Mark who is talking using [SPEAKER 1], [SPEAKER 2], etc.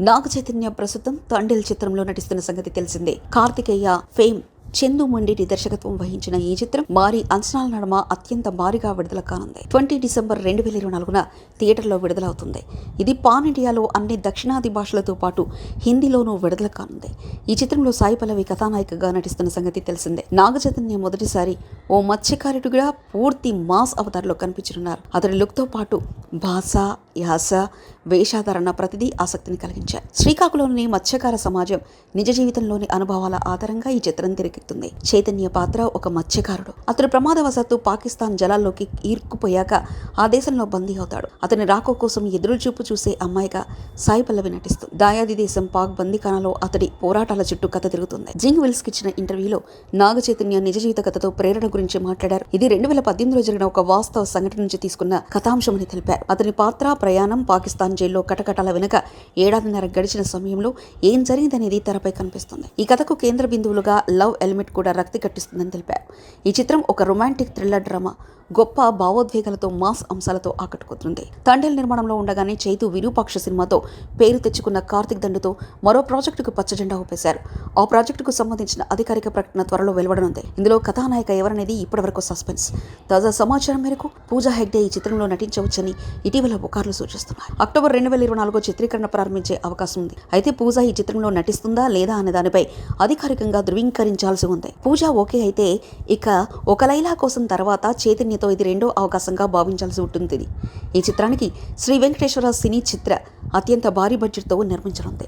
[SPEAKER 1] నాగ చైతన్య ప్రస్తుతం తండేల్ చిత్రంలో నటిస్తున్న సంగతి తెలిసిందే. కార్తికేయ ఫేమ్ చందు మొండిటి దర్శకత్వం వహించిన ఈ చిత్రం భారీ అంచనాల నడుమ అత్యంత భారీగా విడుదల కానుంది. ట్వంటీ డిసెంబర్ రెండు వేల ఇరవై నాలుగున థియేటర్లో విడుదలవుతుంది. ఇది పాన్ ఇండియాలో అన్ని దక్షిణాది భాషలతో పాటు హిందీలోనూ విడుదల కానుంది. ఈ చిత్రంలో సాయి పల్లవి కథానాయికగా నటిస్తున్న సంగతి తెలిసిందే. నాగచైతన్య మొదటిసారి ఓ మత్స్యకారుడిగా పూర్తి మాస్ అవతారంలో కనిపించనున్నారు. అతడి లుక్తో పాటు భాష యాస వేషాధారణ ప్రతిదీ ఆసక్తిని కలిగించాయి. శ్రీకాకుళంలోని మత్స్యకార సమాజం నిజ జీవితంలోని అనుభవాల ఆధారంగా ఈ చిత్రం తెరకెక్కుతుంది చైతన్య పాత్ర ఒక మత్స్యకారుడు. అతడు ప్రమాదవశాత్తు పాకిస్తాన్ జలాల్లోకి ఈర్కుపోయాక ఆ దేశంలో బందీ అవుతాడు. అతని రాకో కోసం ఎదురు చూపు చూసే అమ్మాయిగా సాయి పల్లవి నటిస్తుంది దాయాది దేశం పాక్ బందీఖానాలో అతడి పోరాటాల చుట్టూ కథ తిరుగుతుంది. జింగ్ విల్స్ ఇచ్చిన ఇంటర్వ్యూలో నాగ చైతన్య నిజ జీవిత కథతో ప్రేరణ గురించి మాట్లాడారు. ఇది రెండు వేల పద్దెనిమిదిలో జరిగిన ఒక వాస్తవ సంఘటన నుంచి తీసుకున్న కథాంశమని తెలిపారు. అతని పాత్ర ప్రయాణం పాకిస్తాన్ జైల్లో కటకటాల వెనుక ఏడాదిన్నర గడిచిన సమయంలో ఏం జరిగిందనేది తెరపై కనిపిస్తుంది. ఈ కథకు కేంద్ర బిందువులుగా లవ్ ఎలిమెంట్ కూడా రక్తి కట్టిస్తుందని తెలిపారు. ఈ చిత్రం ఒక రొమాంటిక్ థ్రిల్లర్ డ్రామా. గొప్ప భావోద్వేగాలతో మాస్ అంశాలతో ఆకట్టుకుతుంది తండేల్ నిర్మాణంలో ఉండగానే చైతు విరూపాక్ష సినిమాతో పేరు తెచ్చుకున్న కార్తిక్ దండుతో మరో ప్రాజెక్టుకు పచ్చజెండా ఊపేశారు. ఆ ప్రాజెక్టుకు సంబంధించిన అధికారిక ప్రకటన త్వరలో వెలువడనుంది. ఇందులో కథానాయక ఎవరనేది ఇప్పటివరకు సస్పెన్స్. తాజా సమాచారం మేరకు పూజా హెగ్డే ఈ చిత్రంలో నటించవచ్చని ఇటీవల పుకార్లు సూచిస్తున్నాయి. అక్టోబర్ రెండు వేల ఇరవై నాలుగులో చిత్రీకరణ ప్రారంభించే అవకాశం ఉంది. అయితే పూజ ఈ చిత్రంలో నటిస్తుందా లేదా అనే దానిపై అధికారికంగా ధృవీకరించాల్సి ఉంది. పూజ ఓకే అయితే ఇక ఒక లైలా కోసం తర్వాత చైతన్య చైతన్యతో ఇది రెండో అవకాశంగా భావించాల్సి ఉంటుంది ఈ చిత్రానికి శ్రీ వెంకటేశ్వర సినీ చిత్ర అత్యంత భారీ బడ్జెట్తో నిర్మించనుంది.